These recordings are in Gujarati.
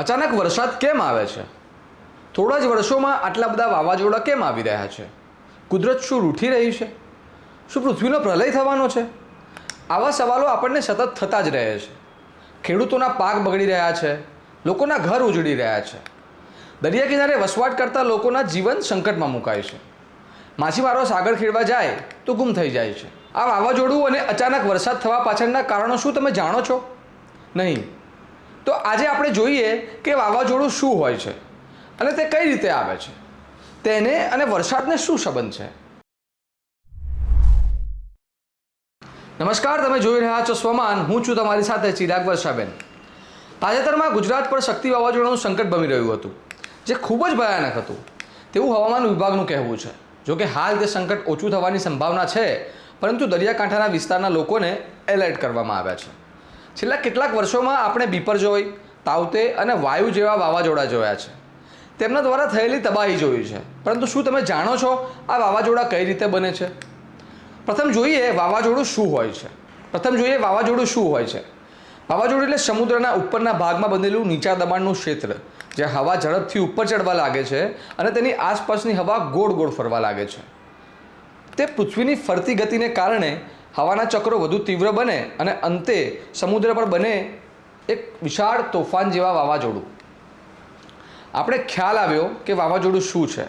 અચાનક વરસાદ કેમ આવે છે? થોડા જ વર્ષોમાં આટલા બધા વાવાઝોડા કેમ આવી રહ્યા છે? કુદરત શું રૂઠી રહી છે? શું પૃથ્વીનો પ્રલય થવાનો છે? આવા સવાલો આપણને સતત થતા જ રહે છે. ખેડૂતોના પાક બગડી રહ્યા છે. લોકોના ઘર ઉજળી રહ્યા છે. દરિયા કિનારે વસવાટ કરતા લોકોના જીવન સંકટમાં મુકાય છે. માછીમારો સાગર ખેડવા જાય તો ગુમ થઈ જાય છે. આ વાવાઝોડું અને અચાનક વરસાદ થવા પાછળના કારણો શું તમે જાણો છો? નહીં. તો આજે આપણે જોઈએ કે વાવાઝોડું શું હોય છે અને તે કઈ રીતે આવે છે. તેને અને વરસાદને શું સંબંધ છે. નમસ્કાર, તમે જોઈ રહ્યા છો સ્વમાન. હું છું તમારી સાથે ચિરાગ વર્ષાબેન. તાજેતરમાં ગુજરાત પર શક્તિ વાવાઝોડાનું સંકટ બની રહ્યું હતું, જે ખૂબ જ ભયાનક હતું. તેવું હવામાન વિભાગનું કહેવું છે. જોકે હાલ તે સંકટ ઓછું થવાની સંભાવના છે, પરંતુ દરિયાકાંઠાના વિસ્તારના લોકોને એલર્ટ કરવામાં આવ્યા છે. છેલ્લા કેટલાક વર્ષોમાં આપણે બીપરજોય તાવતે અને વાયુ જેવા વાવાઝોડા જોયા છે. તેમના દ્વારા થયેલી તબાહી જોઈ છે. પરંતુ શું તમે જાણો છો આ વાવાઝોડા કઈ રીતે બને છે? પ્રથમ જોઈએ વાવાઝોડું શું હોય છે. પ્રથમ જોઈએ વાવાઝોડું શું હોય છે. વાવાઝોડું એટલે સમુદ્રના ઉપરના ભાગમાં બનેલું નીચા દબાણનું ક્ષેત્ર, જે હવા ઝડપથી ઉપર ચડવા લાગે છે અને તેની આસપાસની હવા ગોળ ગોળ ફરવા લાગે છે. તે પૃથ્વીની ફરતી ગતિને કારણે હવાના ચક્રો વધુ તીવ્ર બને અને અંતે સમુદ્ર પર બને એક વિશાળ તોફાન જેવા વાવાઝોડું. આપણે ખ્યાલ આવ્યો કે વાવાઝોડું શું છે.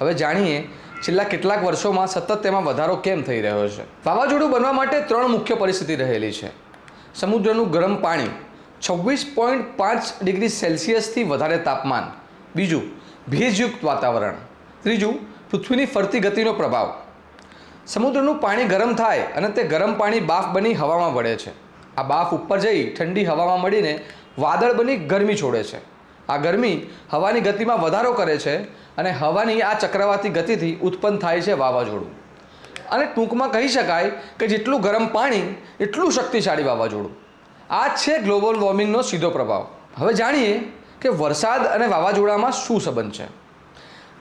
હવે જાણીએ છેલ્લા કેટલાક વર્ષોમાં સતત તેમાં વધારો કેમ થઈ રહ્યો છે. વાવાઝોડું બનવા માટે ત્રણ મુખ્ય પરિસ્થિતિ રહેલી છે. સમુદ્રનું ગરમ પાણી છવ્વીસ પોઈન્ટ પાંચ ડિગ્રી સેલ્સિયસથી વધારે તાપમાન. બીજું ભેજયુક્ત વાતાવરણ. ત્રીજું પૃથ્વીની ફરતી ગતિનો પ્રભાવ. સમુદ્રનું પાણી ગરમ થાય અને તે ગરમ પાણી બાફ બની હવામાં વળે છે. આ બાફ ઉપર જઈ ઠંડી હવામાં મળીને વાદળ બની ગરમી છોડે છે. આ ગરમી હવાની ગતિમાં વધારો કરે છે અને હવાની આ ચક્રવાતી ગતિથી ઉત્પન્ન થાય છે વાવાઝોડું. અને ટૂંકમાં કહી શકાય કે જેટલું ગરમ પાણી, એટલું શક્તિશાળી વાવાઝોડું. આ છે ગ્લોબલ વોર્મિંગનો સીધો પ્રભાવ. હવે જાણીએ કે વરસાદ અને વાવાઝોડામાં શું સંબંધ છે.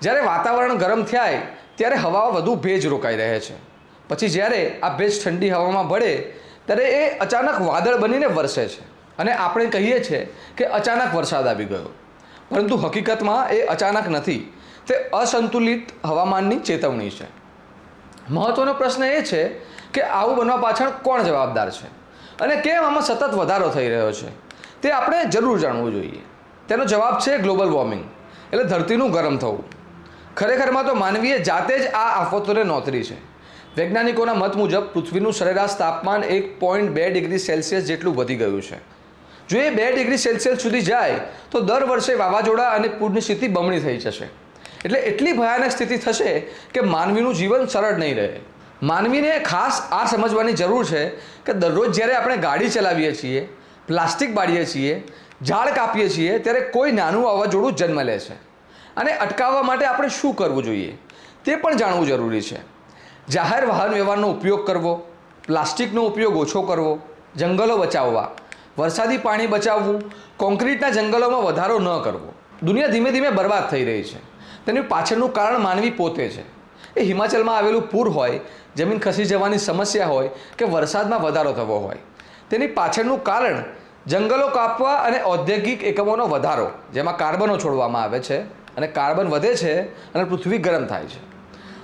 જ્યારે વાતાવરણ ગરમ થાય ત્યારે હવા વધુ ભેજ રોકાઈ રહે છે. પછી જ્યારે આ ભેજ ઠંડી હવામાં ભળે ત્યારે એ અચાનક વાદળ બનીને વરસે છે. અને આપણે કહીએ છીએ કે અચાનક વરસાદ આવી ગયો. પરંતુ હકીકતમાં એ અચાનક નથી. તે અસંતુલિત હવામાનની ચેતવણી છે. મહત્વનો પ્રશ્ન એ છે કે આવું બનવા પાછળ કોણ જવાબદાર છે? અને કેમ આમાં સતત વધારો થઈ રહ્યો છે? તે આપણે જરૂર જાણવું જોઈએ. તેનો જવાબ છે ગ્લોબલ વોર્મિંગ. એટલે ધરતીનું ગરમ થવું. ખરેખરમાં તો માનવીએ જાતે જ આ આફતોને નોતરી છે. વૈજ્ઞાનિકોના મત મુજબ પૃથ્વીનું સરેરાશ તાપમાન એક પોઈન્ટ બે ડિગ્રી સેલ્સિયસ જેટલું વધી ગયું છે. જો એ બે ડિગ્રી સેલ્સિયસ સુધી જાય, તો દર વર્ષે વાવાઝોડા અને પૂરની સ્થિતિ બમણી થઈ જશે. એટલે એટલી ભયાનક સ્થિતિ થશે કે માનવીનું જીવન સરળ નહીં રહે. માનવીને ખાસ આ સમજવાની જરૂર છે કે દરરોજ જ્યારે આપણે ગાડી ચલાવીએ છીએ, પ્લાસ્ટિક બાળીએ છીએ, ઝાડ કાપીએ છીએ, ત્યારે કોઈ નાનું વાવાઝોડું જન્મ લે છે. અને અટકાવવા માટે આપણે શું કરવું જોઈએ તે પણ જાણવું જરૂરી છે. જાહેર વાહન વ્યવહારનો ઉપયોગ કરવો, પ્લાસ્ટિકનો ઉપયોગ ઓછો કરવો, જંગલો બચાવવા, વરસાદી પાણી બચાવવું, કોન્ક્રીટના જંગલોમાં વધારો ન કરવો, દુનિયા ધીમે ધીમે બરબાદ થઈ રહી છે. તેની પાછળનું કારણ માનવી પોતે છે. એ હિમાચલમાં આવેલું પૂર હોય, જમીન ખસી જવાની સમસ્યા હોય કે વરસાદમાં વધારો થવો હોય. તેની પાછળનું કારણ જંગલો કાપવા અને ઔદ્યોગિક એકમોનો વધારો, જેમાં કાર્બનો છોડવામાં આવે છે. અને કાર્બન વધે છે અને પૃથ્વી ગરમ થાય છે.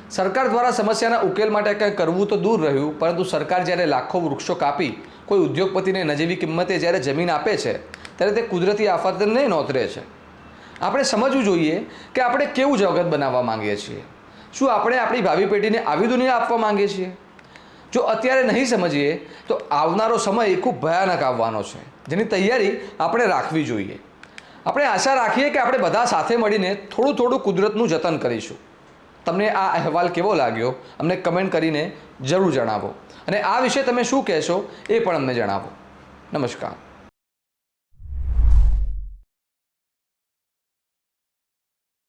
સરકાર દ્વારા સમસ્યાના ઉકેલ માટે કંઈ કરવું તો દૂર રહ્યું, પરંતુ સરકાર જ્યારે લાખો વૃક્ષો કાપી, કોઈ ઉદ્યોગપતિને નજીવી કિંમતે જ્યારે જમીન આપે છે, ત્યારે તે કુદરતી આફતને નોતરે છે. આપણે સમજવું જોઈએ કે આપણે કેવું જગત બનાવવા માંગીએ છીએ. શું આપણે આપણી ભાવિ પેઢીને આવી દુનિયા આપવા માંગીએ છીએ? જો અત્યારે નહીં સમજીએ, તો આવનારો સમય ખૂબ ભયાનક આવવાનો છે. જેની તૈયારી આપણે રાખવી જોઈએ. આપણે આશા રાખીએ કે આપણે બધા સાથે મળીને થોડું થોડું કુદરતનું જતન કરીશું. તમને આ અહેવાલ કેવો લાગ્યો? અમને કમેન્ટ કરીને જરૂર જણાવો. અને આ વિશે તમે શું કહેશો એ પણ અમને જણાવો. નમસ્કાર.